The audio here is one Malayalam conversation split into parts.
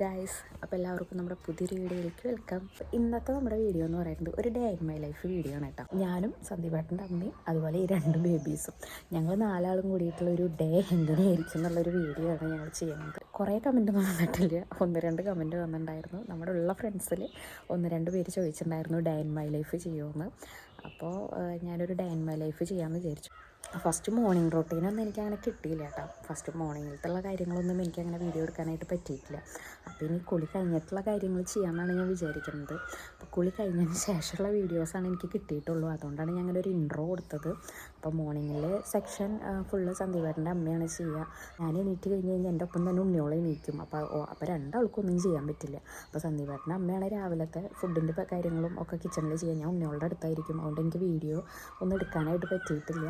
ഗായ്സ് അപ്പോൾ എല്ലാവർക്കും നമ്മുടെ പുതിയൊരു വീഡിയോയിലേക്ക് വെൽക്കം ഇന്നത്തെ നമ്മുടെ വീഡിയോ എന്ന് പറയുന്നത് ഒരു day in my life video ആണ് കേട്ടോ. ഞാനും സന്ദീപേട്ടന്റെ അമ്മയും അതുപോലെ ഈ രണ്ട് ബേബീസും ഞങ്ങൾ നാലാളും കൂടിയിട്ടുള്ള ഒരു ഡേ എങ്ങനെയായിരിക്കും എന്നുള്ളൊരു വീഡിയോ ആണ് ഞങ്ങൾ ചെയ്യുന്നത്. കുറേ കമന്റ് വന്നിട്ടില്ല. ഒന്ന് രണ്ട് കമന്റ് വന്നിട്ടുണ്ടായിരുന്നു. നമ്മുടെ ഉള്ള ഫ്രണ്ട്സിൽ ഒന്ന് രണ്ട് പേര് ചോദിച്ചിട്ടുണ്ടായിരുന്നു ഡേ ഇൻ മൈ ലൈഫ് ചെയ്യുമെന്ന് അപ്പോൾ ഞാനൊരു ഡേ ഇൻ മൈ ലൈഫ് ചെയ്യാമെന്ന് വിചാരിച്ചു. ഫസ്റ്റ് മോർണിംഗ് റൊട്ടീനൊന്നും എനിക്കങ്ങനെ കിട്ടിയില്ല കേട്ടോ. ഫസ്റ്റ് മോർണിംഗിലത്തുള്ള കാര്യങ്ങളൊന്നും എനിക്കങ്ങനെ വീഡിയോ എടുക്കാനായിട്ട് പറ്റിയിട്ടില്ല. അപ്പോൾ ഇനി കുളി കഴിഞ്ഞിട്ടുള്ള കാര്യങ്ങൾ ചെയ്യാമെന്നാണ് ഞാൻ വിചാരിക്കുന്നത്. അപ്പോൾ കുളി കഴിഞ്ഞതിന് ശേഷമുള്ള വീഡിയോസാണ് എനിക്ക് കിട്ടിയിട്ടുള്ളൂ. അതുകൊണ്ടാണ് ഞാൻ അങ്ങനെ ഒരു ഇൻട്രോ കൊടുത്തത്. അപ്പോൾ മോർണിംഗിൽ സെക്ഷൻ ഫുള്ള് സന്ദീപേട്ടന്റെ അമ്മയാണ് ചെയ്യുക. ഞാൻ എണീറ്റ് കഴിഞ്ഞ് കഴിഞ്ഞാൽ എന്റെ ഒപ്പം തന്നെ ഉണ്ണിയോളം എണീക്കും. അപ്പോൾ അപ്പോൾ രണ്ടാൾക്കൊന്നും ചെയ്യാൻ പറ്റില്ല. അപ്പോൾ സന്ദീപേട്ടന്റെ അമ്മയാണ് രാവിലത്തെ ഫുഡിന്റെ കാര്യങ്ങളും ഒക്കെ കിച്ചണിൽ ചെയ്യുക ഞാൻ ഉണ്ണിയോളുടെ അടുത്തായിരിക്കും. അതുകൊണ്ട് എനിക്ക് വീഡിയോ ഒന്നും എടുക്കാനായിട്ട് പറ്റിയിട്ടില്ല.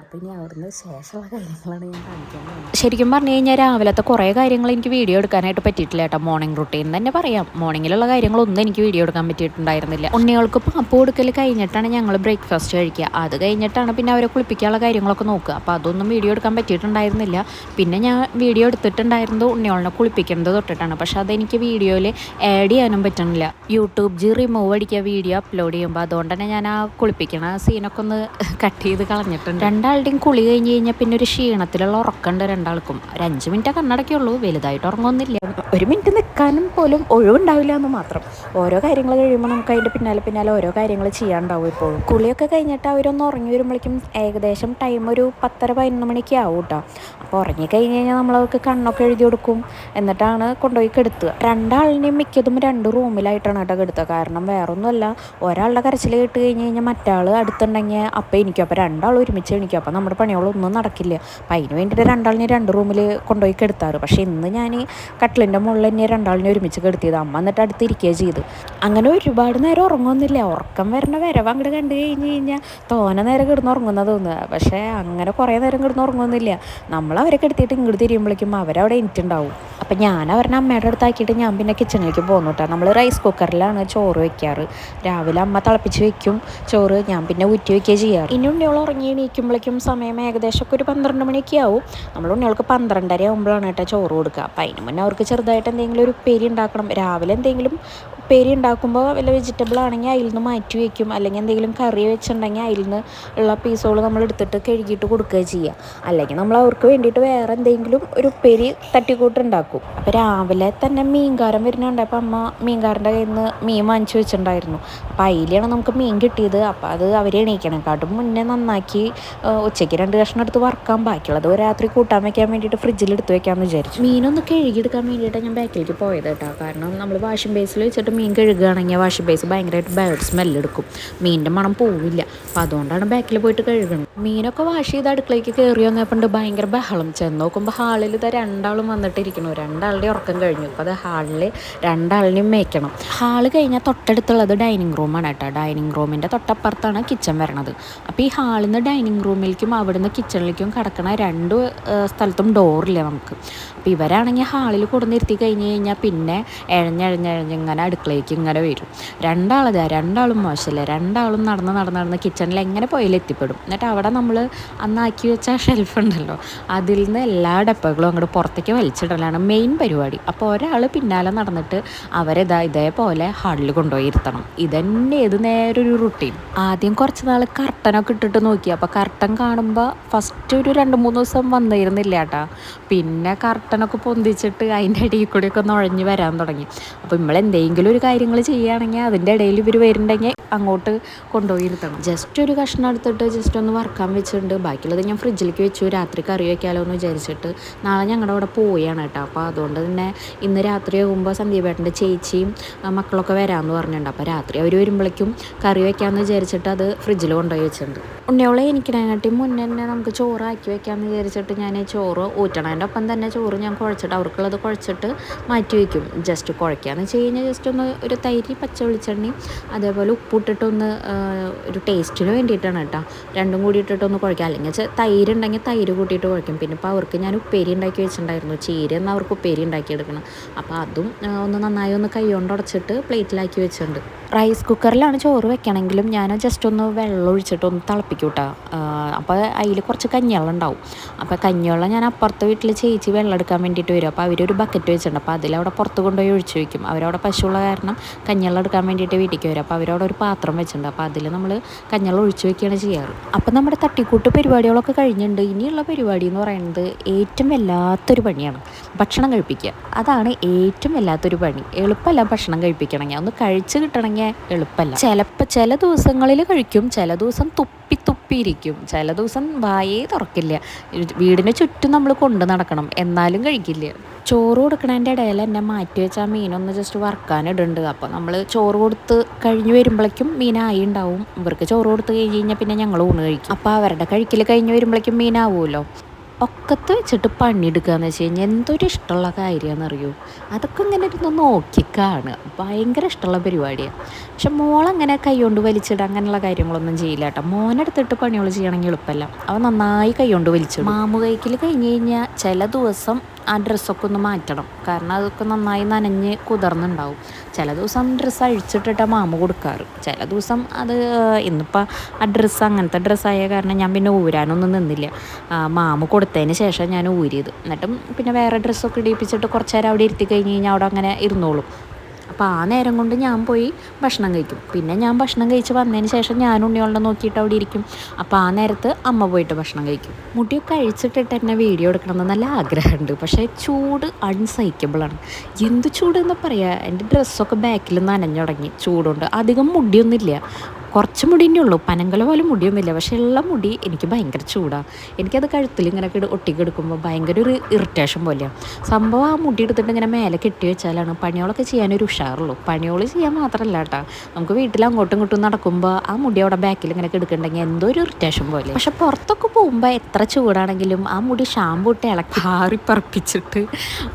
അപ്പോൾ ഇനി അവിടുന്ന് ശേഷമുള്ള കാര്യങ്ങളാണ് ഞാൻ കാണിക്കാൻ പോകുന്നത്. ശരിക്കും പറഞ്ഞു കഴിഞ്ഞാൽ രാവിലത്തെ കുറേ കാര്യങ്ങൾ എനിക്ക് വീഡിയോ എടുക്കാനായിട്ട് പറ്റിയിട്ടില്ല കേട്ടോ. മോർണിംഗ് റുട്ടീൻ തന്നെ പറയാം. മോർണിംഗിലുള്ള കാര്യങ്ങളൊന്നും എനിക്ക് വീഡിയോ എടുക്കാൻ പറ്റിയിട്ടുണ്ടായിരുന്നില്ല. ഉണ്ണികൾക്ക് പാപ്പ് കൊടുക്കൽ കഴിഞ്ഞിട്ടാണ് ഞങ്ങൾ ബ്രേക്ക്ഫാസ്റ്റ് കഴിക്കുക. അത് കഴിഞ്ഞിട്ടാണ് പിന്നെ അവരെ കുളിപ്പിക്കാനുള്ള കാര്യങ്ങളൊക്കെ നോക്കുക. അപ്പോൾ അതൊന്നും വീഡിയോ എടുക്കാൻ പറ്റിയിട്ടുണ്ടായിരുന്നില്ല. പിന്നെ ഞാൻ വീഡിയോ എടുത്തിട്ടുണ്ടായിരുന്നത് ഉണ്ണിയോളിനെ കുളിപ്പിക്കുന്നത് തൊട്ടിട്ടാണ്. പക്ഷെ അതെനിക്ക് വീഡിയോയിൽ ആഡ് ചെയ്യാനും പറ്റണില്ല. യൂട്യൂബ് ജി റിമൂവ് അടിക്കുക വീഡിയോ അപ്ലോഡ് ചെയ്യുമ്പോൾ അതുകൊണ്ട് തന്നെ ഞാൻ ആ കുളിപ്പിക്കണ സീനൊക്കെ ഒന്ന് കട്ട് ചെയ്ത് കളഞ്ഞിട്ടുണ്ട്. രണ്ടാളുടെയും കുളി കഴിഞ്ഞ് കഴിഞ്ഞാൽ പിന്നെ ഒരു ക്ഷീണത്തിലുള്ള ഉറക്കമുണ്ട് രണ്ടാൾക്കും. ഒരു അഞ്ച് മിനിറ്റ് കണ്ണടക്കുള്ളൂ വലുതായിട്ട് ഉറങ്ങുന്നില്ല ഒരു മിനിറ്റ് നിൽക്കാനും പോലും ഒഴിവുണ്ടാവില്ല എന്ന് മാത്രം. ഓരോ കാര്യങ്ങൾ കഴിയുമ്പോൾ നമുക്ക് അതിന്റെ പിന്നാലെ പിന്നാലെ ഓരോ കാര്യങ്ങൾ ചെയ്യാണ്ടാവും ഇപ്പോഴും. കുളിയൊക്കെ കഴിഞ്ഞിട്ട് അവരൊന്ന് ഉറങ്ങി വരുമ്പോഴേക്കും ഏകദേശം ടൈം ഒരു പത്തര പതിനൊന്ന് മണിക്ക് ആവും കേട്ടോ അപ്പോൾ ഉറങ്ങി കഴിഞ്ഞ് കഴിഞ്ഞാൽ നമ്മൾ അവർക്ക് കണ്ണൊക്കെ എഴുതി കൊടുക്കും. എന്നിട്ടാണ് കൊണ്ടുപോയി കെടുത്തുക രണ്ടാളിനെയും മിക്കതും രണ്ട് റൂമിലായിട്ടാണ് കേട്ടോ കെടുത്തുക കാരണം വേറൊന്നുമല്ല ഒരാളുടെ കരച്ചിൽ കേട്ട് കഴിഞ്ഞ് കഴിഞ്ഞാൽ മറ്റാൾ അടുത്തുണ്ടെങ്കിൽ അപ്പം എനിക്കും അപ്പോൾ രണ്ടാൾ ഒരുമിച്ച് എണിക്കും. അപ്പോൾ നമ്മുടെ പണികളൊന്നും നടക്കില്ല. അപ്പം അതിന് വേണ്ടിയിട്ട് രണ്ടാളിനെ രണ്ട് റൂമിൽ കൊണ്ടുപോയി കെടുത്താറ്. പക്ഷേ ഇന്ന് ഞാൻ കട്ടിലിന്റെ മുകളിൽ തന്നെ രണ്ടാളിനെ ഒരുമിച്ച് കെടുത്തിയത്. അമ്മ എന്നിട്ട് അടുത്തിരിക്കുകയാണ് ചെയ്ത്. അങ്ങനെ ഒരുപാട് നേരം ഉറങ്ങുന്നില്ല ഉറക്കം വരണ വരവ് അങ്ങോട്ട് കണ്ടു കഴിഞ്ഞ് കഴിഞ്ഞാൽ തോനെ നേരം കിടന്ന് ഉറങ്ങുന്ന തോന്നുക. പക്ഷേ അങ്ങനെ കുറേ നേരം കിടന്ന് ഉറങ്ങുന്നില്ല നമ്മൾ അവരെ എടുത്തിട്ട് ഇങ്ങോട്ട് തിരിയുമ്പോഴേക്കും അവരവിടെ എനിക്കുണ്ടാവും അപ്പം ഞാൻ അവരുടെ അമ്മയുടെ അടുത്താക്കിയിട്ട് ഞാൻ പിന്നെ കിച്ചണിലേക്ക് പോകുന്നു കേട്ടോ നമ്മൾ റൈസ് കുക്കറിലാണ് ചോറ് വെക്കാറ്. രാവിലെ അമ്മ തിളപ്പിച്ച് വെക്കും. ചോറ് ഞാൻ പിന്നെ ഊറ്റി വയ്ക്കുക ചെയ്യാറ്. ഇനി ഉണ്ണിയോൾ ഉറങ്ങി എണീക്കുമ്പോഴേക്കും സമയം ഏകദേശം ഒക്കെ ഒരു പന്ത്രണ്ട് മണിയൊക്കെ ആവും. നമ്മൾ ഉണ്ണികൾക്ക് പന്ത്രണ്ടര ആകുമ്പോഴാണ് കേട്ടോ ചോറ് കൊടുക്കുക അപ്പം അതിന് മുന്നേ അവർക്ക് ചെറുതായിട്ട് എന്തെങ്കിലും ഒരു ഉപ്പേരി ഉണ്ടാക്കണം. രാവിലെ എന്തെങ്കിലും ഉപ്പേരി ഉണ്ടാക്കുമ്പോൾ വല്ല വെജിറ്റബിൾ ആണെങ്കിൽ അതിൽ നിന്ന് മാറ്റി വയ്ക്കും അല്ലെങ്കിൽ എന്തെങ്കിലും കറി വെച്ചിട്ടുണ്ടെങ്കിൽ അതിൽ നിന്ന് ഉള്ള പീസുകൾ നമ്മൾ എടുത്തിട്ട് കഴുകിയിട്ട് കൊടുക്കുക ചെയ്യുക അല്ലെങ്കിൽ നമ്മൾ അവർക്ക് വേണ്ടിയിട്ട് വേറെ എന്തെങ്കിലും ഒരു ഉപ്പേരി തട്ടിക്കൂട്ട് ഉണ്ടാക്കും അപ്പോൾ രാവിലെ തന്നെ മീൻകാരൻ വരുന്നുണ്ട്. അപ്പം അമ്മ മീൻകാരന്റെ കയ്യിൽ നിന്ന് മീൻ വാങ്ങിച്ചു വെച്ചിട്ടുണ്ടായിരുന്നു. അപ്പോൾ അതിലാണ് നമുക്ക് മീൻ കിട്ടിയത്. അപ്പോൾ അത് അവർ എണീക്കണേക്കാട്ടും മുന്നേ നന്നാക്കി ഉച്ചയ്ക്ക് രണ്ട് കഷ്ണം എടുത്ത് വറക്കാൻ ബാക്കിയുള്ളത് ഒരു രാത്രി കൂട്ടാൻ വെക്കാൻ വേണ്ടിയിട്ട് ഫ്രിഡ്ജിൽ എടുത്ത് വെക്കാമെന്ന് വിചാരിച്ചു. മീനൊന്ന് കഴുകിയെടുക്കാൻ വേണ്ടിയിട്ടാണ് ഞാൻ ബാക്കിലേക്ക് പോയത് കേട്ടോ. കാരണം നമ്മൾ വാഷിംഗ് ബേസിൽ വെച്ചിട്ട് മീൻ കഴുകുകയാണെങ്കിൽ വാഷിംഗ് ബേസ് ഭയങ്കരമായിട്ട് ബാഡ് സ്മെല്ല് എടുക്കും. മീനിന്റെ മണം പോവില്ല. അപ്പോൾ അതുകൊണ്ടാണ് ബാക്കിൽ പോയിട്ട് കഴുകുന്നത് മീനൊക്കെ വാഷ് ചെയ്ത് അടുക്കളയ്ക്ക് കയറി വന്നപ്പോൾ ഭയങ്കര ബഹളം. ചെന്ന് നോക്കുമ്പോൾ ഹാളിൽ ഇതാ രണ്ടാളും വന്നിട്ടിരിക്കണു രണ്ടാളുടെ ഉറക്കം കഴിഞ്ഞു. അപ്പോൾ അത് ഹാളിൽ രണ്ടാളിനെയും മേയ്ക്കണം. ഹാൾ കഴിഞ്ഞാൽ തൊട്ടടുത്തുള്ളത് ഡൈനിങ് റൂമാണ് കേട്ടോ. ഡൈനിങ് റൂമിന്റെ തൊട്ടപ്പുറത്താണ് കിച്ചൺ വരണത്. അപ്പോൾ ഈ ഹാളിൽ നിന്ന് ഡൈനിങ് റൂമിലേക്കും അവിടുന്ന് കിച്ചണിലേക്കും കിടക്കണ രണ്ട് സ്ഥലത്തും ഡോറില്ല നമുക്ക്. അപ്പോൾ ഇവരാണെങ്കിൽ ഹാളിൽ കൊടുന്നിരുത്തി കഴിഞ്ഞ് കഴിഞ്ഞാൽ പിന്നെ എഴഞ്ഞഴഞ്ഞഴഞ്ഞ് ഇങ്ങനെ അടുക്കളയ്ക്ക് ഇങ്ങനെ വരും. രണ്ടാളതാ രണ്ടാളും മോശമല്ലേ? രണ്ടാളും നടന്ന് നടന്ന് നടന്ന് കിച്ചണിൽ എങ്ങനെ പോയാലെത്തിപ്പെടും എന്നിട്ട് അവിടെ നമ്മൾ അന്നാക്കി വെച്ച ഷെൽഫ് ഉണ്ടല്ലോ അതിൽ നിന്ന് എല്ലാ ഡപ്പകളും അങ്ങോട്ട് പുറത്തേക്ക് വലിച്ചിടലാണ് മെയിൻ പരിപാടി. അപ്പോൾ ഒരാൾ പിന്നാലെ നടന്നിട്ട് അവരിതാ ഇതേപോലെ ഹാളിൽ കൊണ്ടുപോയി ഇരുത്തണം. ഇതന്നെ ഏത് നേരെ ഒരു റുട്ടീൻ ആദ്യം കുറച്ച് നാൾ കർട്ടനൊക്കെ ഇട്ടിട്ട് നോക്കി. അപ്പോൾ കർട്ടൻ കാണുമ്പോൾ ഫസ്റ്റ് ഒരു രണ്ട് മൂന്ന് ദിവസം വന്നിരുന്നില്ല കേട്ടാ. പിന്നെ കർട്ടനൊക്കെ പൊന്തിച്ചിട്ട് അതിന്റെ ഇടയിൽ കൂടെയൊക്കെ നുഴഞ്ഞു വരാൻ തുടങ്ങി. അപ്പോൾ നമ്മൾ എന്തെങ്കിലും ഒരു കാര്യങ്ങൾ ചെയ്യുകയാണെങ്കിൽ അതിന്റെ ഇടയിൽ ഇവർ വരുന്നുണ്ടെങ്കിൽ അങ്ങോട്ട് കൊണ്ടുപോയി ഇരുത്തണം ജസ്റ്റ് ഒരു കഷ്ണം എടുത്തിട്ട് ജസ്റ്റ് ഒന്ന് വറുക്കാൻ വെച്ചിട്ടുണ്ട്. ബാക്കിയുള്ളത് ഞാൻ ഫ്രിഡ്ജിലേക്ക് വെച്ചു. രാത്രി കറി വയ്ക്കാമല്ലോ എന്ന് വിചാരിച്ചിട്ട് നാളെ ഞങ്ങളുടെ അവിടെ പോവുകയാണ് കേട്ടോ. അപ്പോൾ അതുകൊണ്ട് തന്നെ ഇന്ന് രാത്രി ആകുമ്പോൾ സന്ദീപേട്ടന്റെ ചേച്ചിയും മക്കളൊക്കെ വരാമെന്ന് പറഞ്ഞിട്ടുണ്ട്. അപ്പോൾ രാത്രി അവർ വരുമ്പോഴേക്കും കറി വയ്ക്കാമെന്ന് വിചാരിച്ചിട്ട് അത് ഫ്രിഡ്ജിൽ കൊണ്ടുപോയി വെച്ചിട്ടുണ്ട്. ഉണ്ണിയോളെ എനിക്കിനെക്കാട്ടി മുന്നേ തന്നെ നമുക്ക് ചോറ് ആക്കി വെക്കാമെന്ന് വിചാരിച്ചിട്ട് ഞാൻ ചോറ് ഊറ്റണതിന്റെ ഒപ്പം തന്നെ ചോറ് ഞാൻ കുഴച്ചിട്ട് അവർക്കുള്ളത് കുഴച്ചിട്ട് മാറ്റി വയ്ക്കും. ജസ്റ്റ് കുഴയ്ക്കാന്ന് വെച്ച് കഴിഞ്ഞാൽ ജസ്റ്റ് ഒന്ന് ഒരു തൈര് പച്ച വെളിച്ചെണ്ണയും അതേപോലെ ഉപ്പിട്ടിട്ടൊന്ന് ഒരു ടേസ്റ്റിന് വേണ്ടിയിട്ടാണ് കേട്ടോ. രണ്ടും കൂടി ഇട്ടിട്ടൊന്ന് കുഴയ്ക്കുക അല്ലെങ്കിൽ തൈര് ഉണ്ടെങ്കിൽ തൈര് കൂട്ടിയിട്ട് കുഴയ്ക്കും. പിന്നെ ഇപ്പോൾ അവർക്ക് ഞാൻ ഉപ്പേരി ഉണ്ടാക്കി വെച്ചിട്ടുണ്ടായിരുന്നു. ചീര എന്നാൽ അവർക്ക് ഉപ്പേരി ഉണ്ടാക്കിയെടുക്കണം. അപ്പോൾ അതും ഒന്ന് നന്നായി ഒന്ന് കൈ കൊണ്ട് ഉടച്ചിട്ട് പ്ലേറ്റിലാക്കി വെച്ചിട്ടുണ്ട്. റൈസ് കുക്കറിലാണ് ചോറ് വെക്കണമെങ്കിലും ഞാൻ ജസ്റ്റ് ഒന്ന് വെള്ളം ഒഴിച്ചിട്ട് ഒന്ന് തിളപ്പിക്കും കേട്ടോ അപ്പോൾ അതിൽ കുറച്ച് കഞ്ഞിവെള്ളം ഉണ്ടാവും അപ്പോൾ കഞ്ഞിവെള്ളം ഞാൻ അപ്പുറത്തെ വീട്ടിൽ ചേച്ചി വെള്ളം എടുക്കാൻ വേണ്ടിയിട്ട് വരും. അപ്പോൾ അവരൊരു ബക്കറ്റ് വെച്ചിട്ടുണ്ട്. അപ്പോൾ അതിലവിടെ പുറത്ത് കൊണ്ടുപോയി ഒഴിച്ച് വയ്ക്കും അവരവിടെ പശുള്ള കാരണം കഞ്ഞിവെള്ളം എടുക്കാൻ വേണ്ടിയിട്ട് വീട്ടിലേക്ക് വരും. അപ്പോൾ അവരവിടെ ഒരു പാത്രം വെച്ചിട്ടുണ്ട്. അപ്പോൾ അതിൽ നമ്മൾ കഞ്ഞിവെള്ളം ഒഴിച്ചു വയ്ക്കുകയാണ് ചെയ്യാറ്. അപ്പോൾ നമ്മുടെ തട്ടിക്കൂട്ട് പരിപാടികളൊക്കെ കഴിഞ്ഞിട്ടുണ്ട്. ഇനിയുള്ള പരിപാടി എന്ന് പറയുന്നത് ഏറ്റവും വല്ലാത്തൊരു പണിയാണ്. ഭക്ഷണം കഴിപ്പിക്കുക. അതാണ് ഏറ്റവും വല്ലാത്തൊരു പണി. എളുപ്പമല്ല ഭക്ഷണം കഴിപ്പിക്കണമെങ്കിൽ. ഒന്ന് കഴിച്ച് കിട്ടണമെങ്കിൽ എളുപ്പമല്ല ചിലപ്പോൾ ചില ദിവസങ്ങളിൽ കഴിക്കും ചില ദിവസം തുപ്പി തുപ്പിയിരിക്കും ചില ദിവസം വായേ തുറക്കില്ല. വീടിന് ചുറ്റും നമ്മൾ കൊണ്ടു നടക്കണം എന്നാലും കഴിക്കില്ല. ചോറ് കൊടുക്കണതിന്റെ ഇടയിൽ എന്നെ മാറ്റി വെച്ചാൽ മീനൊന്ന് ജസ്റ്റ് വറുക്കാനിടുന്നുണ്ട് അപ്പോൾ നമ്മൾ ചോറ് കൊടുത്ത് കഴിഞ്ഞ് വരുമ്പോഴേക്കും മീനായി ഉണ്ടാവും. ഇവർക്ക് ചോറ് കൊടുത്ത് കഴിഞ്ഞ് കഴിഞ്ഞാൽ പിന്നെ ഞങ്ങൾ ഊണ് കഴിക്കും. അപ്പോൾ അവരുടെ കഴിക്കൽ കഴിഞ്ഞ് വരുമ്പോഴേക്കും മീനാവുമല്ലോ ഒക്കത്ത് വെച്ചിട്ട് പണിയെടുക്കുക എന്ന് വെച്ച് കഴിഞ്ഞാൽ എന്തൊരു ഇഷ്ടമുള്ള കാര്യമാണെന്ന് അറിയൂ അതൊക്കെ ഇങ്ങനെ ഇരുന്ന് നോക്കിക്കാണ്. ഭയങ്കര ഇഷ്ടമുള്ള പരിപാടിയാണ് പക്ഷെ മോളങ്ങനെ കൈകൊണ്ട് വലിച്ചിടുക അങ്ങനെയുള്ള കാര്യങ്ങളൊന്നും ചെയ്യില്ല കേട്ടോ. മോനെടുത്തിട്ട് പണികൾ ചെയ്യണമെങ്കിൽ എളുപ്പമല്ല. അവൻ നന്നായി കൈകൊണ്ട് വലിച്ചിടും. മാമു കൈക്കിൽ കഴിഞ്ഞ് കഴിഞ്ഞാൽ ചില ദിവസം ആ ഡ്രസ്സൊക്കെ ഒന്ന് മാറ്റണം. കാരണം അതൊക്കെ നന്നായി നനഞ്ഞ് കുതിർന്നുണ്ടാവും. ചില ദിവസം ഡ്രസ്സ് അഴിച്ചിട്ടിട്ട് മാമ കൊടുക്കാറ്. ചില ദിവസം അത് ഇന്നിപ്പോൾ ആ ഡ്രസ്സ് അങ്ങനത്തെ ഡ്രസ്സായ കാരണം ഞാൻ പിന്നെ ഊരാനൊന്നും നിന്നില്ല. മാമ കൊടുത്തതിന് ശേഷം ഞാൻ ഊരിയത്. എന്നിട്ടും പിന്നെ വേറെ ഡ്രസ്സൊക്കെ ഇടിപ്പിച്ചിട്ട് കുറച്ച് നേരം അവിടെ ഇരുത്തി കഴിഞ്ഞ് കഴിഞ്ഞാൽ അവിടെ അങ്ങനെ ഇരുന്നോളും. അപ്പോൾ ആ നേരം കൊണ്ട് ഞാൻ പോയി ഭക്ഷണം കഴിക്കും. പിന്നെ ഞാൻ ഭക്ഷണം കഴിച്ച് വന്നതിന് ശേഷം ഞാൻ ഉണ്ണിയോളെ നോക്കിയിട്ട് അവിടെ ഇരിക്കും. അപ്പോൾ ആ നേരത്ത് അമ്മ പോയിട്ട് ഭക്ഷണം കഴിക്കും. മുടിയൊക്കെ അഴിച്ചിട്ടിട്ട് എന്നെ വീഡിയോ എടുക്കണമെന്ന് നല്ല ആഗ്രഹമുണ്ട്. പക്ഷേ ചൂട് അൺസൈക്കബിളാണ് എന്ത് ചൂടെന്ന് പറയുക എന്റെ ഡ്രസ്സൊക്കെ ബാക്കിൽ നനഞ്ഞു തുടങ്ങി ചൂടുണ്ട് അധികം മുടിയൊന്നുമില്ല. കുറച്ച് മുടി തന്നെ ഉള്ളൂ പനങ്കല പോലെ മുടിയൊന്നുമില്ല. പക്ഷേ ഉള്ള മുടി എനിക്ക് ഭയങ്കര ചൂടാണ് എനിക്കത് കഴുത്തിൽ ഇങ്ങനെ കിട ഒട്ടിക്കെടുക്കുമ്പോൾ ഭയങ്കര ഒരു ഇറിറ്റേഷൻ പോലെയാണ് സംഭവം ആ മുടി എടുത്തിട്ട് ഇങ്ങനെ മേലെ കെട്ടി വെച്ചാലാണ് പണികളൊക്കെ ചെയ്യാനൊരു ഉഷാറുള്ളൂ. പണികൾ ചെയ്യാൻ മാത്രമല്ല കേട്ടോ. നമുക്ക് വീട്ടിൽ അങ്ങോട്ടും ഇങ്ങോട്ടും നടക്കുമ്പോൾ ആ മുടി അവിടെ ബാക്കിൽ ഇങ്ങനെ കിടക്കുന്നുണ്ടെങ്കിൽ എന്തോ ഒരു ഇറിറ്റേഷൻ പോലെ. പക്ഷെ പുറത്തൊക്കെ പോകുമ്പോൾ എത്ര ചൂടാണെങ്കിലും ആ മുടി ഷാമ്പൂട്ട് ഇളക്കി ആറിപ്പറപ്പിച്ചിട്ട് പറപ്പിച്ചിട്ട്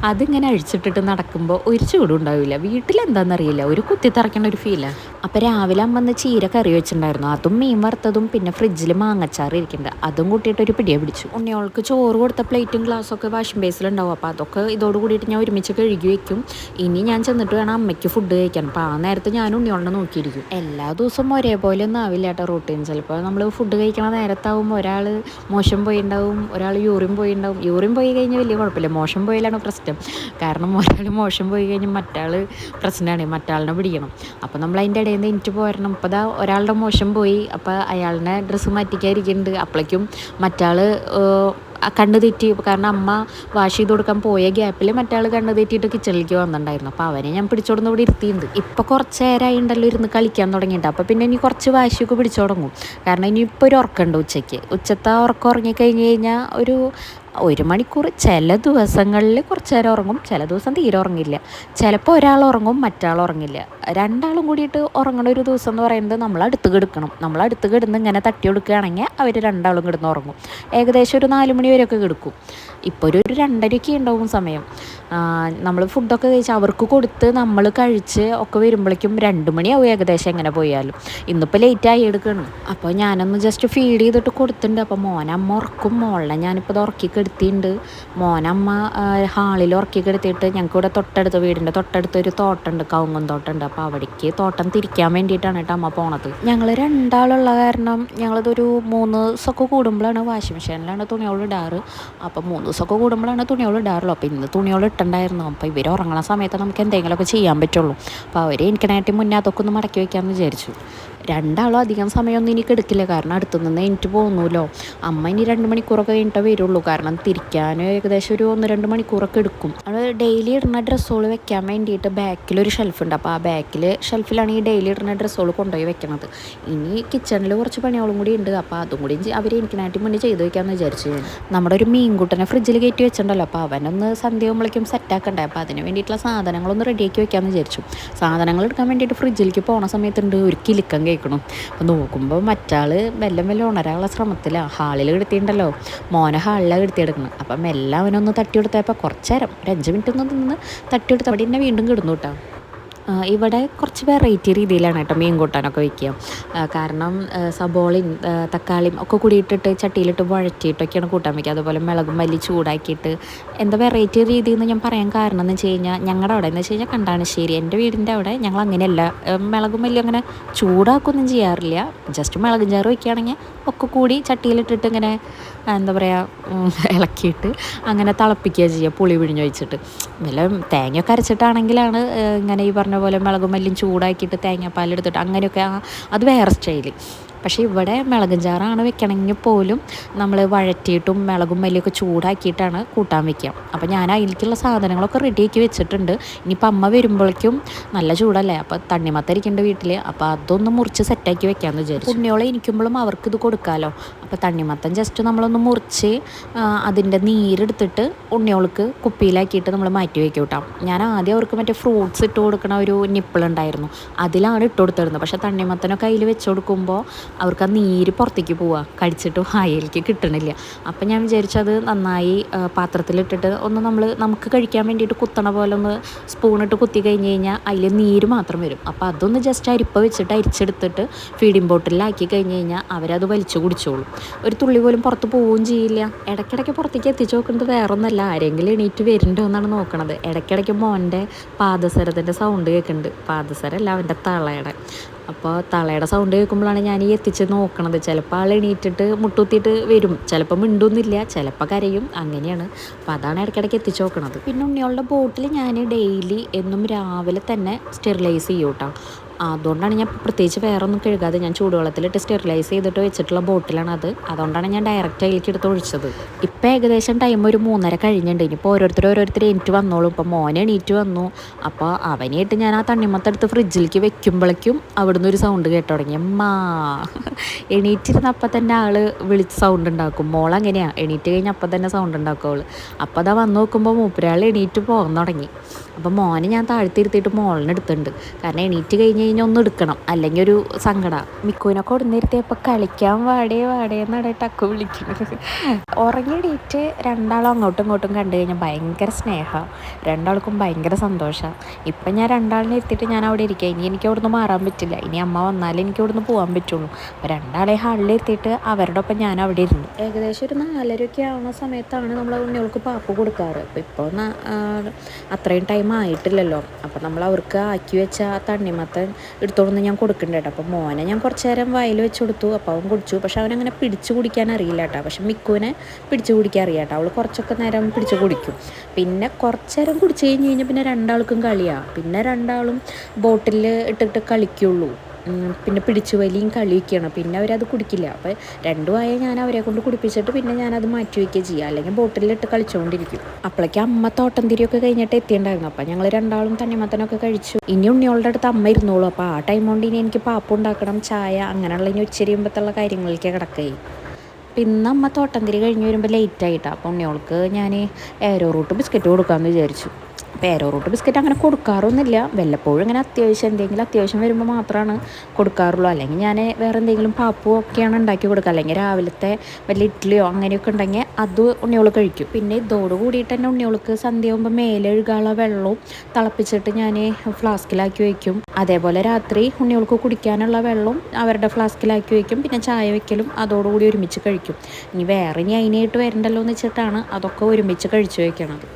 അതിങ്ങനെ അഴിച്ചിട്ടിട്ട് നടക്കുമ്പോൾ ഒരു ചൂടും ഉണ്ടാവില്ല. വീട്ടിലെന്താണെന്നറിയില്ല ഒരു കുത്തി തറയ്ക്കണ ഒരു ഫീലാണ് അപ്പോൾ രാവിലെ അമ്മ ഒന്ന് ചീര കറി വെച്ചിട്ടുണ്ടായിരുന്നു. അതും മീൻ വറുത്തതും പിന്നെ ഫ്രിഡ്ജിൽ മാങ്ങച്ചാറ് ഇരിക്കുന്നുണ്ട് അതും കൂട്ടിയിട്ട് ഒരു പിടിയെ പിടിച്ചു. ഉണ്ണിയോൾക്ക് ചോറ് കൊടുത്ത പ്ലേറ്റും ഗ്ലാസ്സൊക്കെ വാഷിംഗ് ബേസിലുണ്ടാവും അപ്പോൾ അതൊക്കെ ഇതോട് കൂടിയിട്ട് ഞാൻ ഒരുമിച്ച് കഴുകി വെക്കും. ഇനി ഞാൻ ചെന്നിട്ട് വേണം അമ്മയ്ക്ക് ഫുഡ് കഴിക്കാൻ. അപ്പോൾ ആ നേരത്തെ ഞാൻ ഉണ്ണിയോളിനെ നോക്കിയിരിക്കും. എല്ലാ ദിവസവും ഒരേപോലെ ഒന്നും ആവില്ല കേട്ടോ റൂട്ടീൻ ചിലപ്പോൾ നമ്മൾ ഫുഡ് കഴിക്കണ നേരത്താവും ഒരാൾ മോശം പോയിണ്ടാവും ഒരാൾ യൂറിൻ പോയിണ്ടാവും. യൂറിൻ പോയി കഴിഞ്ഞാൽ വലിയ കുഴപ്പമില്ല മോശം പോയാലാണ് പ്രശ്നം. കാരണം ഒരാൾ മോശം പോയി കഴിഞ്ഞാൽ മറ്റാൾ പ്രശ്നമാണ് മറ്റാളിനെ പിടിക്കണം. അപ്പോൾ നമ്മൾ അതിന്റെ ഇടയിൽ നിന്ന് എനിക്ക് പോരണം. അപ്പോൾ ദാ ഒരാളുടെ മോശം പോയി അപ്പോൾ അയാളുടെ ഡ്രസ്സ് മാറ്റിക്കാതിരിക്കുന്നുണ്ട് അപ്പോഴേക്കും മറ്റാൾ കണ്ണ് തെറ്റി കാരണം അമ്മ വാഷ് ചെയ്ത് കൊടുക്കാൻ പോയ ഗ്യാപ്പിൽ മറ്റാൾ കണ്ണു തെറ്റിയിട്ട് കിച്ചണിലേക്ക് വന്നിട്ടുണ്ടായിരുന്നു. അപ്പോൾ അവനെ ഞാൻ പിടിച്ചോടുന്ന ഇവിടെ ഇരുത്തിയിട്ടുണ്ട്. ഇപ്പോൾ കുറച്ച് നേരമായി ഉണ്ടല്ലോ ഇരുന്ന് കളിക്കാൻ തുടങ്ങിയിട്ട്. അപ്പോൾ പിന്നെ ഇനി കുറച്ച് വാശിയൊക്കെ പിടിച്ചു തുടങ്ങും കാരണം ഇനിയിപ്പോൾ ഒരു ഉറക്കമുണ്ട് ഉച്ചയ്ക്ക്. ഉച്ചത്തെ ഉറക്കം ഉറങ്ങിക്കഴിഞ്ഞ് കഴിഞ്ഞാൽ ഒരു ഒരു മണിക്കൂർ ചില ദിവസങ്ങളിൽ കുറച്ച് നേരം ഉറങ്ങും ചില ദിവസം തീരെ ഉറങ്ങില്ല. ചിലപ്പോൾ ഒരാൾ ഉറങ്ങും മറ്റാൾ ഉറങ്ങില്ല. രണ്ടാളും കൂടിയിട്ട് ഉറങ്ങണ ഒരു ദിവസം എന്ന് പറയുന്നത് നമ്മൾ അടുത്ത് കിടക്കണം. നമ്മൾ അടുത്ത് കിടന്ന് ഇങ്ങനെ തട്ടി കൊടുക്കുകയാണെങ്കിൽ അവർ രണ്ടാളും കിടന്ന് ഉറങ്ങും. ഏകദേശം ഒരു നാല് മണി വരെയൊക്കെ കിടക്കും. ഇപ്പോൾ ഒരു രണ്ടരയ്ക്ക് ഉണ്ടാവും സമയം. നമ്മൾ ഫുഡൊക്കെ കഴിച്ച് അവർക്ക് കൊടുത്ത് നമ്മൾ കഴിച്ച് ഒക്കെ വരുമ്പോഴേക്കും രണ്ട് മണിയാവും ഏകദേശം എങ്ങനെ പോയാലും. ഇന്നിപ്പോൾ ആയി എടുക്കണം. അപ്പോൾ ഞാനൊന്ന് ജസ്റ്റ് ഫീഡ് ചെയ്തിട്ട് കൊടുത്തിട്ടുണ്ട്. അപ്പോൾ മോനമ്മ ഉറക്കും. മോളെ ഞാനിപ്പോൾ ഇത് ഉറക്കി കെടുത്തിയിട്ടുണ്ട് മോനമ്മ ഹാളിൽ ഉറക്കി കിടത്തിയിട്ട് ഞങ്ങൾക്ക് ഇവിടെ തൊട്ടടുത്ത് വീടിന്റെ തൊട്ടടുത്ത് ഒരു തോട്ടമുണ്ട് കവുങ്ങും തോട്ടമുണ്ട് അപ്പോൾ അവിടേക്ക് തോട്ടം തിരിക്കാൻ വേണ്ടിയിട്ടാണ് കേട്ടോ അമ്മ പോണത്. ഞങ്ങൾ രണ്ടാളുള്ള കാരണം ഞങ്ങളിതൊരു മൂന്ന് ദിവസമൊക്കെ കൂടുമ്പോഴാണ് വാഷിംഗ് മെഷീനിലാണ് തുണിയോൾ ഇടാറ്. അപ്പോൾ മൂന്ന് ദിവസമൊക്കെ കൂടുമ്പോഴാണ് തുണിയോൾ ഇടാറുള്ളൂ. അപ്പോൾ ഇന്ന് തുണിയോൾ ഇട്ടുണ്ടായിരുന്നു. അപ്പോൾ ഇവർ ഉറങ്ങണ സമയത്ത് നമുക്ക് എന്തെങ്കിലുമൊക്കെ ചെയ്യാൻ പറ്റുള്ളൂ. അപ്പോൾ അവർ എനിക്കനായിട്ട് മുന്നേ അതൊക്കെ ഒന്ന് മടക്കി വയ്ക്കാമെന്ന് വിചാരിച്ചു. രണ്ടാളും അധികം സമയമൊന്നും എനിക്ക് എടുക്കില്ല കാരണം അടുത്തു നിന്ന് എനിക്ക് പോകുന്നുല്ലോ. അമ്മ ഇനി രണ്ട് മണിക്കൂറൊക്കെ കഴിഞ്ഞിട്ടേ വരുള്ളൂ. കാരണം തിരിക്കാൻ ഏകദേശം ഒരു ഒന്ന് രണ്ട് മണിക്കൂറൊക്കെ എടുക്കും. അത് ഡെയിലി ഇടുന്ന ഡ്രസ്സുകൾ വെക്കാൻ വേണ്ടിയിട്ട് ബാക്കിൽ ഒരു ഷെൽഫ് ഉണ്ട്. അപ്പോൾ ആ ബാക്കിൽ ഷെൽഫിലാണ് ഈ ഡെയിലി ഇടുന്ന ഡ്രസ്സുകൾ കൊണ്ടുപോയി വെക്കണത്. ഇനി കിച്ചണിൽ കുറച്ച് പണികളും കൂടി ഉണ്ട്. അപ്പോൾ അതും കൂടി അവർ എനിക്കിനായിട്ട് മുന്നേ ചെയ്ത് വെക്കാമെന്ന് വിചാരിച്ചു നമ്മുടെ ഒരു മീൻകുട്ടനെ ഫ്രിഡ്ജിൽ കയറ്റി വെച്ചിട്ടുണ്ടല്ലോ. അപ്പോൾ അവനൊന്ന് സന്ധ്യ സെറ്റ് സെറ്റാക്കണ്ടേ അപ്പോൾ അതിന് വേണ്ടിയിട്ടുള്ള സാധനങ്ങളൊന്ന് റെഡിയാക്കി വെക്കാമെന്ന് വിചാരിച്ചു. സാധനങ്ങൾ എടുക്കാൻ വേണ്ടിയിട്ട് ഫ്രിഡ്ജിലേക്ക് പോണ സമയത്തുണ്ട് ഒരു കിലുക്കം കേൾക്കണം. അപ്പോൾ നോക്കുമ്പോൾ മറ്റാൾ മെല്ലെ മെല്ലെ ഉണരാനുള്ള ശ്രമത്തിലാണ് ഹാളിൽ കിടത്തിയിട്ടുണ്ടല്ലോ. മോനെ ഹാളിലാണ് കിടത്തിയെടുക്കണം. അപ്പം മെല്ലെ അവനൊന്ന് തട്ടി കൊടുത്തപ്പോൾ കുറച്ച് നേരം ഒരു അഞ്ച് മിനിറ്റ് ഒന്ന് നിന്ന് തട്ടി കൊടുത്ത് അവിടെ എന്നെ വീണ്ടും കിടന്നു കേട്ടോ. ഇവിടെ കുറച്ച് വെറൈറ്റി രീതിയിലാണ് കേട്ടോ മീൻ കൂട്ടാനൊക്കെ വയ്ക്കുക കാരണം സബോളയും തക്കാളിയും ഒക്കെ കൂടി ഇട്ടിട്ട് ചട്ടിയിലിട്ട് വഴറ്റിയിട്ടൊക്കെയാണ് കൂട്ടാൻ വയ്ക്കുക അതുപോലെ മുളകും മല്ലി ചൂടാക്കിയിട്ട് എന്താ വെറൈറ്റി രീതി എന്ന് ഞാൻ പറയാൻ കാരണം എന്ന് വെച്ച് കഴിഞ്ഞാൽ ഞങ്ങളുടെ അവിടെ എന്ന് വെച്ച് കഴിഞ്ഞാൽ കണ്ടാണശ്ശേരി എന്റെ വീടിന്റെ അവിടെ ഞങ്ങൾ അങ്ങനെയല്ല. മുളകും മല്ലി അങ്ങനെ ചൂടാക്കൊന്നും ചെയ്യാറില്ല. ജസ്റ്റ് മുളകും ചാറ് വയ്ക്കുകയാണെങ്കിൽ ഒക്കെ കൂടി ചട്ടിയിലിട്ടിട്ട് ഇങ്ങനെ എന്താ പറയുക ഇളക്കിയിട്ട് അങ്ങനെ തിളപ്പിക്കുക ചെയ്യുക പുളി പിഴിഞ്ഞ് വെച്ചിട്ട് വല്ല തേങ്ങയൊക്കെ അരച്ചിട്ടാണെങ്കിലാണ് ഇങ്ങനെ ഈ പറഞ്ഞ പോലെ മുളകും മല്ലിയും ചൂടാക്കിയിട്ട് തേങ്ങാപ്പാലെടുത്തിട്ട് അങ്ങനെയൊക്കെ അത് വേറെ സ്റ്റൈൽ. പക്ഷേ ഇവിടെ മിളകും ചാറാണ് വെക്കണമെങ്കിൽ പോലും നമ്മൾ വഴറ്റിയിട്ടും മിളകും മല്ലിയൊക്കെ ചൂടാക്കിയിട്ടാണ് കൂട്ടാൻ വെക്കുക. അപ്പോൾ ഞാൻ അതിലേക്കുള്ള സാധനങ്ങളൊക്കെ റെഡിയാക്കി വെച്ചിട്ടുണ്ട്. ഇനിയിപ്പോൾ അമ്മ വരുമ്പോഴേക്കും നല്ല ചൂടല്ലേ? അപ്പോൾ തണ്ണിമത്തരിക്കുന്നുണ്ട് വീട്ടിൽ അപ്പോൾ അതൊന്ന് മുറിച്ച് സെറ്റാക്കി വെക്കാമെന്ന് വിചാരിച്ചു. ഉണ്ണിയോളെ ഇരിക്കുമ്പോഴും അവർക്ക് ഇത് കൊടുക്കാമല്ലോ അപ്പോൾ തണ്ണിമത്തൻ ജസ്റ്റ് നമ്മളൊന്ന് മുറിച്ച് അതിന്റെ നീരെടുത്തിട്ട് ഉണ്ണിയോൾക്ക് കുപ്പിയിലാക്കിയിട്ട് നമ്മൾ മാറ്റി വെക്കും കേട്ടോ. ഞാൻ ആദ്യം അവർക്ക് മറ്റേ ഫ്രൂട്ട്സ് ഇട്ട് കൊടുക്കണ ഒരു നിപ്പിൾ ഉണ്ടായിരുന്നു. അതിലാണ് ഇട്ട് കൊടുത്തിരുന്നത്. പക്ഷേ തണ്ണിമത്തനൊക്കെ അതിൽ വെച്ച് കൊടുക്കുമ്പോൾ അവർക്ക് ആ നീര് പുറത്തേക്ക് പോവുക കഴിച്ചിട്ട് വായിലേക്ക് കിട്ടണില്ല. അപ്പം ഞാൻ വിചാരിച്ചത് നന്നായി പാത്രത്തിലിട്ടിട്ട് ഒന്ന് നമ്മൾ നമുക്ക് കഴിക്കാൻ വേണ്ടിയിട്ട് കുത്തണ പോലെ ഒന്ന് സ്പൂണിട്ട് കുത്തി കഴിഞ്ഞ് കഴിഞ്ഞാൽ അതിൽ നീര് മാത്രം വരും. അപ്പോൾ അതൊന്ന് ജസ്റ്റ് അരിപ്പ വെച്ചിട്ട് അരിച്ചെടുത്തിട്ട് ഫീഡിംഗ് ബോട്ടിലാക്കി കഴിഞ്ഞ് കഴിഞ്ഞാൽ അവരത് വലിച്ചു കുടിച്ചോളും. ഒരു തുള്ളി പോലും പുറത്ത് പോവുകയും ചെയ്യില്ല. ഇടയ്ക്കിടയ്ക്ക് പുറത്തേക്ക് എത്തിച്ച് നോക്കുന്നത് വേറൊന്നല്ല. ആരെങ്കിലും എണീറ്റ് വരുന്നുണ്ടോ എന്നാണ് നോക്കണത്. ഇടയ്ക്കിടയ്ക്ക് മോന്റെ പാദസരത്തിന്റെ സൗണ്ട് കേൾക്കുന്നുണ്ട് പാദസരല്ല അവന്റെ തളയുടെ. അപ്പോൾ തളയുടെ സൗണ്ട് കേൾക്കുമ്പോഴാണ് ഞാൻ ഈ എത്തിച്ച് നോക്കണത്. ചിലപ്പോൾ ആൾ എണീറ്റിട്ട് മുട്ടുത്തിയിട്ട് വരും. ചിലപ്പോൾ മിണ്ടൊന്നുമില്ല ചിലപ്പോൾ കരയും. അങ്ങനെയാണ്. അപ്പോൾ അതാണ് ഇടയ്ക്കിടയ്ക്ക് എത്തിച്ച് നോക്കണത്. പിന്നെ ഉണ്ണികളുടെ ബോട്ടിൽ ഞാൻ ഡെയിലി എന്നും രാവിലെ തന്നെ സ്റ്റെറിലൈസ് ചെയ്യും കേട്ടോ അതുകൊണ്ടാണ് ഞാൻ പ്രത്യേകിച്ച് വേറൊന്നും കഴുകാതെ ഞാൻ ചൂടുവെള്ളത്തിലിട്ട് സ്റ്റെറിലൈസ് ചെയ്തിട്ട് വെച്ചിട്ടുള്ള ബോട്ടിലാണ് അത്. അതുകൊണ്ടാണ് ഞാൻ ഡയറക്റ്റ് അതിലേക്ക് എടുത്ത് ഒഴിച്ചത്. ഇപ്പം ഏകദേശം ടൈം ഒരു മൂന്നര കഴിഞ്ഞിട്ടുണ്ട്. ഇനിയിപ്പോൾ ഓരോരുത്തർ ഓരോരുത്തർ എനിക്ക് വന്നോളും. ഇപ്പം മോനെ എണീറ്റ് വന്നു. അപ്പോൾ അവനായിട്ട് ഞാൻ ആ തണ്ണിമത്തെടുത്ത് ഫ്രിഡ്ജിലേക്ക് വെക്കുമ്പോഴേക്കും അവിടുന്ന് ഒരു സൗണ്ട് കേട്ടു തുടങ്ങി. അമ്മാ. എണീറ്റിരുന്ന അപ്പം തന്നെ ആൾ വിളിച്ച് സൗണ്ട് ഉണ്ടാക്കും. മോൾ അങ്ങനെയാണ് എണീറ്റ് കഴിഞ്ഞ അപ്പം തന്നെ സൗണ്ട് ഉണ്ടാക്കും അവൾ അപ്പം അതാ വന്ന് നോക്കുമ്പോൾ മൂപ്പരാൾ എണീറ്റ് പോകാൻ തുടങ്ങി. അപ്പം മോനെ ഞാൻ താഴ്ത്തിരുത്തിയിട്ട് മോളിനെടുത്തുണ്ട്. കാരണം എണീറ്റ് കഴിഞ്ഞ് കഴിഞ്ഞാൽ ഒന്ന് എടുക്കണം. അല്ലെങ്കിൽ ഒരു സങ്കടം. മിക്കുവിനെ കൊടുന്നിരുത്തിയപ്പോൾ കളിക്കാൻ വാടേ വാടേ എന്നാണ് ടക്ക് വിളിക്കുന്നത്. ഉറങ്ങിയിടീറ്റ് രണ്ടാളും അങ്ങോട്ടും ഇങ്ങോട്ടും കണ്ടു കഴിഞ്ഞാൽ ഭയങ്കര സ്നേഹമാണ് രണ്ടാൾക്കും ഭയങ്കര സന്തോഷമാണ് ഇപ്പം ഞാൻ രണ്ടാളിനെ ഇരുത്തിയിട്ട് ഞാൻ അവിടെ ഇരിക്കുക ഇനി എനിക്ക് അവിടുന്ന് മാറാൻ പറ്റില്ല. ഇനി അമ്മ വന്നാലേ എനിക്ക് അവിടുന്ന് പോകാൻ പറ്റുള്ളൂ. അപ്പോൾ രണ്ടാളെ ഹാളിൽ എത്തിയിട്ട് അവരുടെ ഒപ്പം ഞാൻ അവിടെ ഇരുന്നു. ഏകദേശം ഒരു നാലരയൊക്കെ ആവുന്ന സമയത്താണ് നമ്മൾ ഉണ്ണികൾക്ക് പാപ്പ് കൊടുക്കാറ്. അപ്പോൾ ഇപ്പോൾ അത്രയും ടൈം ആയിട്ടില്ലല്ലോ. അപ്പോൾ നമ്മൾ അവർക്ക് ആക്കി വെച്ച തണ്ണിമത്തൻ എടുത്തോണ്ട് ഞാൻ കൊടുക്കുന്നുണ്ട് കേട്ടോ. അപ്പോൾ മോനെ ഞാൻ കുറച്ച് നേരം വയൽ വെച്ച് കൊടുത്തു. അപ്പോൾ അവൻ കുടിച്ചു. പക്ഷെ അവനങ്ങനെ പിടിച്ചു കുടിക്കാൻ അറിയില്ല കേട്ടോ. പക്ഷെ മിക്കുവിനെ പിടിച്ചു കുടിക്കാൻ അറിയാം കേട്ടോ. അവൾ കുറച്ചൊക്കെ നേരം പിടിച്ചു കുടിക്കും. പിന്നെ കുറച്ച് നേരം കുടിച്ച് കഴിഞ്ഞ് കഴിഞ്ഞാൽ പിന്നെ രണ്ടാൾക്കും കളിയാണ് പിന്നെ രണ്ടാളും ബോട്ടിൽ ഇട്ടിട്ട് കളിക്കുള്ളൂ. പിന്നെ പിടിച്ചു വലിയും കളിയൊക്കെയാണ്. പിന്നെ അവരത് കുടിക്കില്ല. അപ്പോൾ രണ്ടുമായ ഞാൻ അവരെ കൊണ്ട് കുടിപ്പിച്ചിട്ട് പിന്നെ ഞാനത് മാറ്റി വയ്ക്കുകയും ചെയ്യുക അല്ലെങ്കിൽ ബോട്ടിലിട്ട് കളിച്ചുകൊണ്ടിരിക്കും അപ്പോഴേക്കും അമ്മ തോട്ടം തിരിയൊക്കെ കഴിഞ്ഞിട്ട് എത്തിയിട്ടുണ്ടായിരുന്നു അപ്പോൾ ഞങ്ങൾ രണ്ടാളും തണ്ണിമത്തനൊക്കെ കഴിച്ചു. ഇനി ഉണ്ണിയോളുടെ അടുത്ത് അമ്മ ഇരുന്നോളൂ. അപ്പോൾ ആ ടൈം കൊണ്ട് ഇനി എനിക്ക് പാപ്പ ഉണ്ടാക്കണം ചായ അങ്ങനെയുള്ള ഇനി ഉച്ചരിയുമ്പോഴത്തുള്ള കാര്യങ്ങളിലേക്ക് കിടക്കുകയും പിന്നെ അമ്മ തോട്ടം തിരി കഴിഞ്ഞ് വരുമ്പോൾ ലേറ്റ് ആയിട്ടാണ് അപ്പോൾ ഉണ്ണിയോൾക്ക് ഞാൻ ഏരോ റൂട്ട് ബിസ്ക്കറ്റ് കൊടുക്കാമെന്ന് വിചാരിച്ചു. ഏരോ റൂട്ട് ബിസ്ക്കറ്റ് അങ്ങനെ കൊടുക്കാറൊന്നുമില്ല. വല്ലപ്പോഴും ഇങ്ങനെ അത്യാവശ്യം എന്തെങ്കിലും അത്യാവശ്യം വരുമ്പോൾ മാത്രമാണ് കൊടുക്കാറുള്ളൂ. അല്ലെങ്കിൽ ഞാൻ വേറെ എന്തെങ്കിലും പാപ്പോ ഒക്കെയാണ് ഉണ്ടാക്കി കൊടുക്കുക. അല്ലെങ്കിൽ രാവിലത്തെ വല്ല ഇഡ്ഡലിയോ അങ്ങനെയൊക്കെ ഉണ്ടെങ്കിൽ അത് ഉണ്ണിയോൾ കഴിക്കും. പിന്നെ ഇതോട് കൂടിയിട്ട് തന്നെ ഉണ്ണിയോൾക്ക് സന്ധ്യയാകുമ്പോൾ മേലെ ഒഴുകാനുള്ള വെള്ളവും തിളപ്പിച്ചിട്ട് ഞാൻ ഫ്ലാസ്കിലാക്കി വയ്ക്കും. അതേപോലെ രാത്രി ഉണ്ണിയോൾക്ക് കുടിക്കാനുള്ള വെള്ളവും അവരുടെ ഫ്ലാസ്കിലാക്കി വയ്ക്കും. പിന്നെ ചായ വയ്ക്കലും അതോടുകൂടി ഒരുമിച്ച് കഴിക്കും. ഇനി വേറെ ഇനി അതിനായിട്ട് വരണ്ടല്ലോ എന്ന് വെച്ചിട്ടാണ് അതൊക്കെ ഒരുമിച്ച് കഴിച്ചു വയ്ക്കണത്.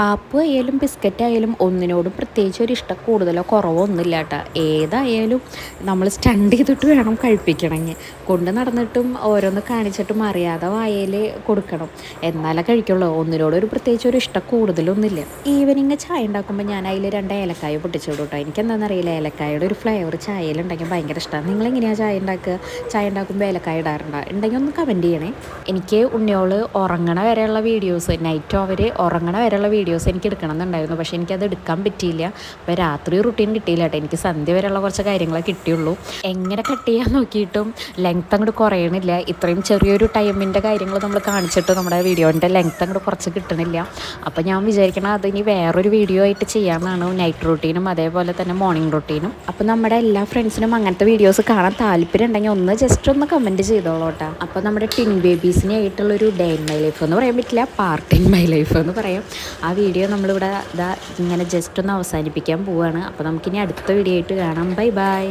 പാപ്പ് ആയാലും ബിസ്ക്കറ്റ് ആയാലും ഒന്നിനോടും പ്രത്യേകിച്ച് ഒരു ഇഷ്ടം കൂടുതലോ കുറവോ ഒന്നുമില്ല കേട്ടോ. ഏതായാലും നമ്മൾ സ്റ്റണ്ട് ചെയ്തിട്ട് വേണം കഴിപ്പിക്കണമെങ്കിൽ. കൊണ്ട് നടന്നിട്ടും ഓരോന്ന് കാണിച്ചിട്ടും അറിയാതെ വായയിൽ കൊടുക്കണം. എന്നാലേ കഴിക്കുള്ളൂ. ഒന്നിനോട് ഒരു പ്രത്യേകിച്ച് ഒരു ഇഷ്ടം കൂടുതലൊന്നുമില്ല. ഈവനിങ് ചായ ഉണ്ടാക്കുമ്പോൾ ഞാൻ അതിൽ രണ്ട് ഏലക്കായ പൊട്ടിച്ചിടും കേട്ടോ. എനിക്ക് ഏലക്കായയുടെ ഒരു ഫ്ലേവർ ചായയിലുണ്ടെങ്കിൽ ഭയങ്കര ഇഷ്ടമാണ്. നിങ്ങൾ എങ്ങനെയാണ് ചായ ഉണ്ടാക്കുക? ചായ ഉണ്ടാക്കുമ്പോൾ ഏലക്കായ ഇടാറുണ്ടോ? ഉണ്ടെങ്കിൽ ഒന്ന് കമന്റ് ചെയ്യണേ. എനിക്ക് ഉണ്ണിയോൾ ഉറങ്ങണ വരെയുള്ള വീഡിയോസ് നൈറ്റ് അവർ ഉറങ്ങണ വരെയുള്ള വീഡിയോസ് എനിക്ക് എടുക്കണം എന്നുണ്ടായിരുന്നു. പക്ഷേ എനിക്കത് എടുക്കാൻ പറ്റിയില്ല. അപ്പോൾ രാത്രി റുട്ടീൻ കിട്ടിയില്ല കേട്ടോ. എനിക്ക് സന്ധ്യ വരെയുള്ള കുറച്ച് കാര്യങ്ങളെ കിട്ടിയുള്ളൂ. എങ്ങനെ കട്ട് ചെയ്യാൻ നോക്കിയിട്ടും ലെങ്ത് അങ്ങോട്ട് കുറയണില്ല. ഇത്രയും ചെറിയൊരു ടൈമിന്റെ കാര്യങ്ങൾ നമ്മൾ കാണിച്ചിട്ട് നമ്മുടെ വീഡിയോന്റെ ലെങ്ത് അങ്ങോട്ട് കുറച്ച് കിട്ടണില്ല. അപ്പോൾ ഞാൻ വിചാരിക്കണം അത് ഇനി വേറൊരു വീഡിയോ ആയിട്ട് ചെയ്യാമെന്നാണ് നൈറ്റ് റൂട്ടീനും അതേപോലെ തന്നെ മോർണിംഗ് റൂട്ടീനും അപ്പോൾ നമ്മുടെ എല്ലാ ഫ്രണ്ട്സിനും അങ്ങനത്തെ വീഡിയോസ് കാണാൻ താല്പര്യം ഉണ്ടെങ്കിൽ ഒന്ന് ജസ്റ്റ് ഒന്ന് കമന്റ് ചെയ്തോളൂ കേട്ടോ. അപ്പോൾ നമ്മുടെ ടിൻ ബേബീസിനെ ആയിട്ടുള്ളൊരു ഡേ ഇൻ മൈ ലൈഫ് എന്ന് പറയാൻ പറ്റില്ല. പാർട്ട് ഇൻ മൈ ലൈഫ് എന്ന് പറയാം. ആ വീഡിയോ നമ്മളിവിടെ ഇതാ ഇങ്ങനെ ജസ്റ്റ് ഒന്ന് അവസാനിപ്പിക്കാൻ പോവുകയാണ് അപ്പോൾ നമുക്കിനി അടുത്ത വീഡിയോ ആയിട്ട് കാണാം. Bye bye